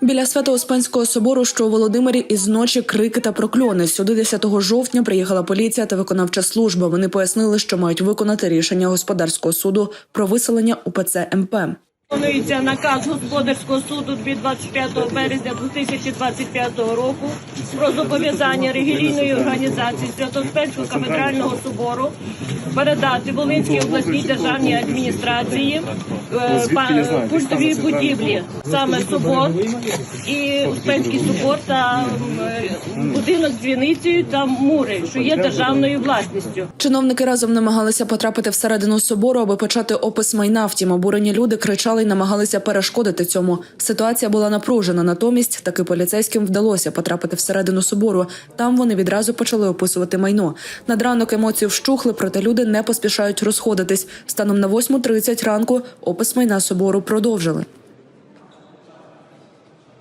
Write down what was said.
Біля Свято-Успенського собору, що у Володимирі, із ночі крики та прокльони. Сюди 10 жовтня приїхала поліція та виконавча служба. Вони пояснили, що мають виконати рішення господарського суду про виселення УПЦ МП. Виконується наказ господарського суду від 25 березня 2025 року про зобов'язання релігійної організації Святоспенського кафедрального собору передати Волинській обласній державній адміністрації е, па- будівлі, саме собор і Успенський собор та будинок з дзвіницею та мури, що є державною власністю. Чиновники разом намагалися потрапити всередину собору, аби почати опис майна. Втім, обурені люди кричали і намагалися перешкодити цьому. Ситуація була напружена. Натомість таки поліцейським вдалося потрапити всередину собору. Там вони відразу почали описувати майно. Над ранок емоції вщухли, проте люди не поспішають розходитись. Станом на 8.30 ранку опис майна собору продовжили.